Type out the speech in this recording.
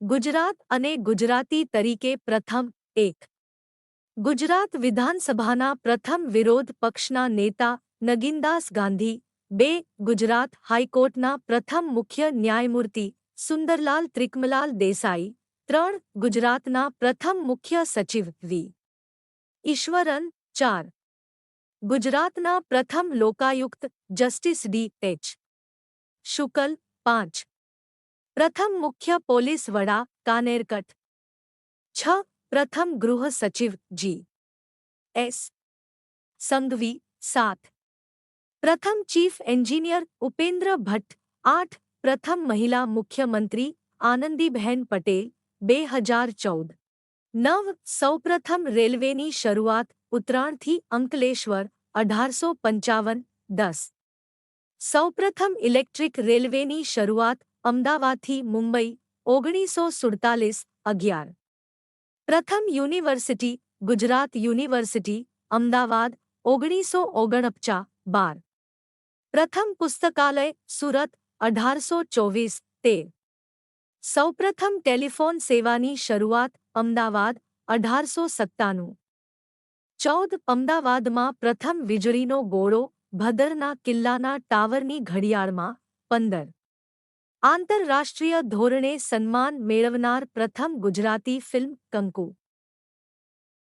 ગુજરાત અને ગુજરાતી તરીકે પ્રથમ એક ગુજરાત વિધાનસભાના પ્રથમ વિરોધ પક્ષના નેતા નગીનદાસ ગાંધી બે ગુજરાત હાઈકોર્ટના પ્રથમ મુખ્ય ન્યાયમૂર્તિ સુંદરલાલ ત્રિકમલાલ દેસાઈ ત્રણ ગુજરાતના પ્રથમ મુખ્ય સચિવ વી ઈશ્વરન ચાર ગુજરાતના પ્રથમ Lokayukta justice D H Shukla પાંચ પ્રથમ મુખ્ય પોલીસ વડા કાનેરકટ છ પ્રથમ ગૃહ સચિવ જી એસ સંઘવી સાત પ્રથમ ચીફ એન્જિનિયર ઉપેન્દ્ર ભટ્ટ આઠ પ્રથમ મહિલા મુખ્યમંત્રી આનંદીબહેન પટેલ બે હજાર ચૌદ નવ સૌપ્રથમ રેલવેની શરૂઆત ઉત્તરાણથી અંકલેશ્વર અઢારસો પંચાવન દસ સૌપ્રથમ ઇલેક્ટ્રિક રેલવેની શરૂઆત અમદાવાદથી મુંબઈ ઓગણીસો સુડતાલીસ અગિયાર પ્રથમ યુનિવર્સિટી ગુજરાત યુનિવર્સિટી અમદાવાદ ઓગણીસો ઓગણપચા બાર પ્રથમ પુસ્તકાલય સુરત અઢારસો ચોવીસ તેર સૌપ્રથમ ટેલિફોન સેવાની શરૂઆત અમદાવાદ અઢારસો સત્તાનું ચૌદ અમદાવાદમાં પ્રથમ વીજળીનો ગોળો ભદરના કિલ્લાના ટાવરની ઘડિયાળમાં પંદર આંતરરાષ્ટ્રીય ધોરણે સન્માન મેળવનાર પ્રથમ ગુજરાતી ફિલ્મ કંકુ